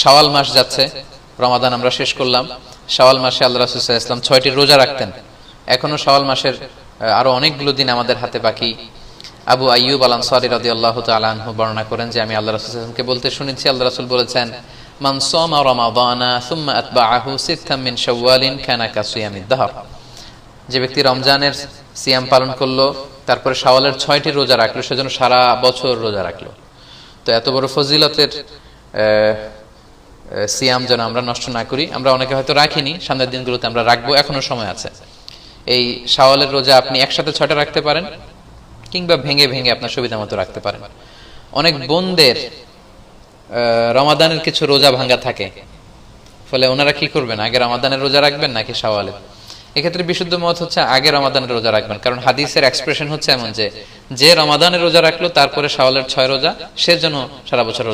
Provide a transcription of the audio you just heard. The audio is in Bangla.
শাওয়াল মাস যাচ্ছে রমাদান আমরা শেষ করলাম। শাওয়াল মাসে আল্লাহ রাসুল্লাহ ইসলাম ছয়টি রোজা রাখতেন। এখনও শাওয়াল মাসের আহ, আরও অনেকগুলো দিন আমাদের হাতে বাকি। আবু আইয়ুব আল আনসারী রাদিয়াল্লাহু তাআলা আনহু বর্ণনা করেন যে আমি আল্লাহ রাসূলকে বলতে শুনেছি আল্লাহ রাসূল বলেছেন দাহর যে ব্যক্তি রমজানের সিয়াম পালন করল তারপরে শাওয়ালের ছয়টি রোজা রাখল সেজন্য সারা বছর রোজা রাখল। তো এত বড় ফজিলতের সিয়াম যেন আমরা নষ্ট না করি, আমরা অনেকে হয়তো রাখিনি, সামনের দিনগুলোতে আমরা রাখব, এখনও সময় আছে। এই শাওয়ালের রোজা আপনি একসাথে ছয়টা রাখতে পারেন, কিংবা ভেঙে ভেঙে আপনার সুবিধা মতো রাখতে পারেন। অনেক বোনদের রমাদানের কিছু রোজা ভাঙ্গা থাকে। ফলে ওনারা কি করবেন, আগে রমাদানের রোজা রাখবেন নাকি শাওয়ালের? এক্ষেত্রে বিশুদ্ধ মত হচ্ছে আগে রমাদানের রোজা রাখবেন, কারণ হাদিসের এক্সপ্রেশন হচ্ছে এমন যে যে রমাদানের রোজা রাখল, তারপরে শাওয়ালের ছয় রোজা, সে যেন সারা বছর